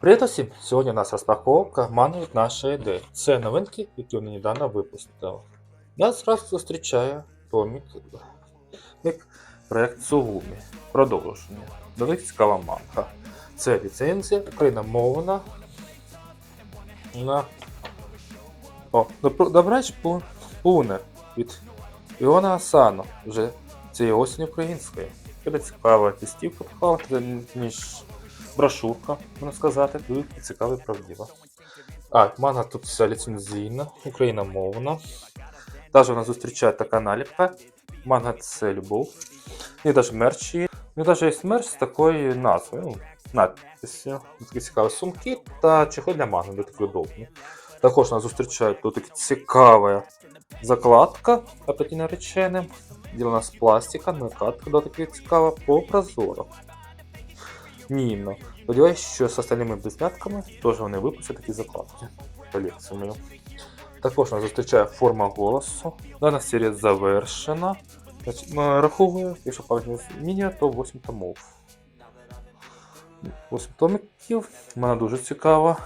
Привіт усім! Сьогодні у нас розпаковка манги від нашої ідеї. Це новинки, які вони недавно випустили. Нас зразу зустрічає Томік як проект Сугумі. Продовження. Дуже цікава манга. Це ліцензія, україномовна. На... О, добрач Пуне від Іона Асано. Вже цієї осені української. Буде цікава тестівка попала, ніж брошурка, можна сказати, дуже цікава і правдива. А, манга тут вся ліцензійна, україномовна. Також вона зустрічає така наліпка. Манга це любов. І навіть мерч є. Ну, навіть є мерч з такою назвою. Ну, надписю. Такі цікаві сумки та чехол для манги, де такі удобні. Також нас зустрічає тут така цікава закладка апеті нареченим. Ділена з пластика, накатка, да, така цікава по прозоро. Ніно. Сподіваюсь, що з остальними близнятками теж вони випустять такі закладки. Колекцію. Також нас зустрічає форма голосу. Дана серія завершена. Раховую, якщо пам'ять не то 8 томов. 8 томиків. Вона дуже цікава.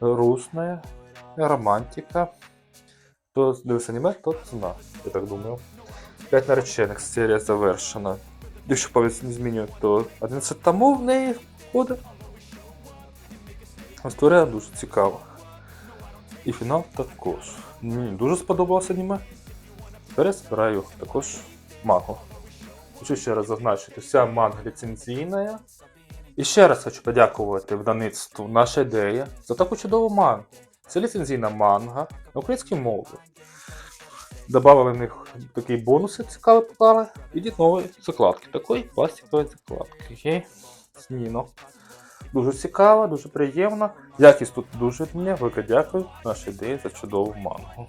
Русна, романтика. Хто дивився аніме, тот зна, я так думаю. 5 наречених серія завершена. Якщо пам'ять не змінює, то 11 томов в неї входить. Історія дуже цікава. І фінал також. Мені дуже сподобалося аніме. Пересбираю також мангу. Хочу ще раз зазначити, вся манга ліцензійна. І ще раз хочу подякувати видавництву наша ідея за таку чудову мангу. Це ліцензійна манга на українській мові. Добавили в них такі бонуси цікаві поклали. І нові закладки. Такої пластикової закладки. З Дуже цікаво, дуже приємно. Якість тут дуже мені. Велике дякую Наша ідеї за чудову мангу.